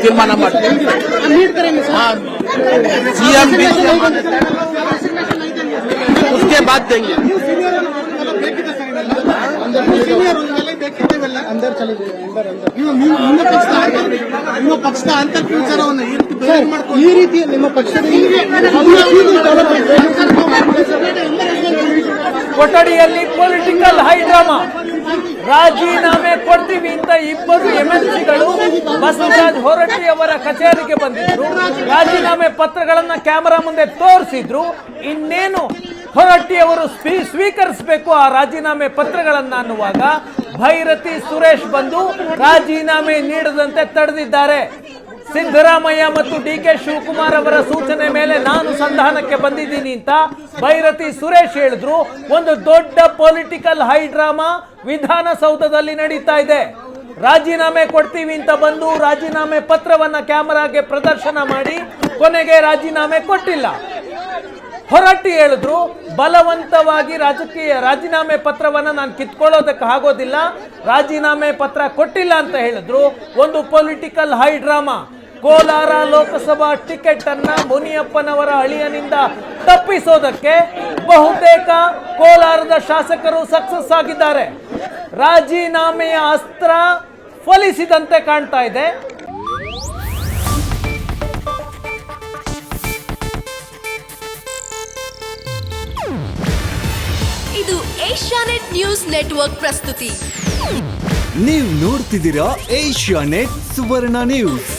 ತೀರ್ಮಾನ ಮಾಡ್ತೀವಿ सीएम भी उसके बाद देंगे अंदर चले जाइए अंदर अंदर ನೀವು ನೀವು ನಿಮ್ಮ ಪಕ್ಷದ ನಿಮ್ಮ ಪಕ್ಷದ ಅಂತರ್ ವಿಚಾರವನ್ನು ಈ ರೀತಿ ಬೇರೆ ಮಾಡ್ಕೊಂಡು ಈ ರೀತಿ ನಿಮ್ಮ ಪಕ್ಷದ ಕೊಠಡಿಯಲ್ಲಿ ಪೊಲಿಟಿಕಲ್ ಹೈಡ್ರಾಮಾ ರಾಜೀನಾಮೆ ಕೊಡ್ತೀವಿ ಅಂತ ಇಬ್ಬರು ಎಂಎಲ್ಸಿಗಳು ಬಸವರಾಜ್ ಹೊರಟ್ಟಿ ಅವರ ಕಚೇರಿಗೆ ಬಂದಿದ್ರು. ರಾಜೀನಾಮೆ ಪತ್ರಗಳನ್ನ ಕ್ಯಾಮೆರಾ ಮುಂದೆ ತೋರಿಸಿದ್ರು. ಇನ್ನೇನು ಹೊರಟ್ಟಿ ಅವರು ಸ್ವೀ- ಸ್ವೀಕರಿಸಬೇಕು ಆ ರಾಜೀನಾಮೆ ಪತ್ರಗಳನ್ನ ಅನ್ನುವಾಗ ಭೈರತಿ ಸುರೇಶ್ ಬಂದು ರಾಜೀನಾಮೆ ನೀಡದಂತೆ ತಡೆದಿದ್ದಾರೆ. ಸಿದ್ದರಾಮಯ್ಯ ಮತ್ತು ಡಿ ಕೆ ಶಿವಕುಮಾರ್ ಅವರ ಸೂಚನೆ ಮೇಲೆ ನಾನು ಸಂಧಾನಕ್ಕೆ ಬಂದಿದ್ದೀನಿ ಅಂತ ಭೈರತಿ ಸುರೇಶ್ ಹೇಳಿದ್ರು. ಒಂದು ದೊಡ್ಡ ಪೊಲಿಟಿಕಲ್ ಹೈಡ್ರಾಮಾ ವಿಧಾನಸೌಧದಲ್ಲಿ ನಡೀತಾ ಇದೆ. ರಾಜೀನಾಮೆ ಕೊಡ್ತೀವಿ ಅಂತ ಬಂದು ರಾಜೀನಾಮೆ ಪತ್ರವನ್ನ ಕ್ಯಾಮರಾಗೆ ಪ್ರದರ್ಶನ ಮಾಡಿ ಕೊನೆಗೆ ರಾಜೀನಾಮೆ ಕೊಟ್ಟಿಲ್ಲ. ಹೊರಟಿ ಹೇಳಿದ್ರು, ಬಲವಂತವಾಗಿ ರಾಜಕೀಯ ರಾಜೀನಾಮೆ ಪತ್ರವನ್ನ ನಾನು ಕಿತ್ಕೊಳ್ಳೋದಕ್ಕೆ ಆಗೋದಿಲ್ಲ, ರಾಜೀನಾಮೆ ಪತ್ರ ಕೊಟ್ಟಿಲ್ಲ ಅಂತ ಹೇಳಿದ್ರು. ಒಂದು political high drama Kolar Lok Sabha ticket ಅನ್ನ ಮುನಿಯಪ್ಪನವರ ಅಳಿಯನಿಂದ ತಪ್ಪಿಸೋದಕ್ಕೆ ಬಹುತೇಕ ಕೋಲಾರದ ಶಾಸಕರು ಸಕ್ಸಸ್ ಆಗಿದ್ದಾರೆ. ರಾಜೀನಾಮೆಯ ಅಸ್ತ್ರ ಫಲಿಸಿದಂತೆ ಕಾಣ್ತಾ ಇದೆ. ಇದು ಏಷ್ಯಾನೆಟ್ ನ್ಯೂಸ್ ನೆಟ್ವರ್ಕ್ ಪ್ರಸ್ತುತಿ. ನೀವು ನೋಡ್ತಿದ್ದೀರಾ ಏಷ್ಯಾ ನೆಟ್ ಸುವರ್ಣ ನ್ಯೂಸ್.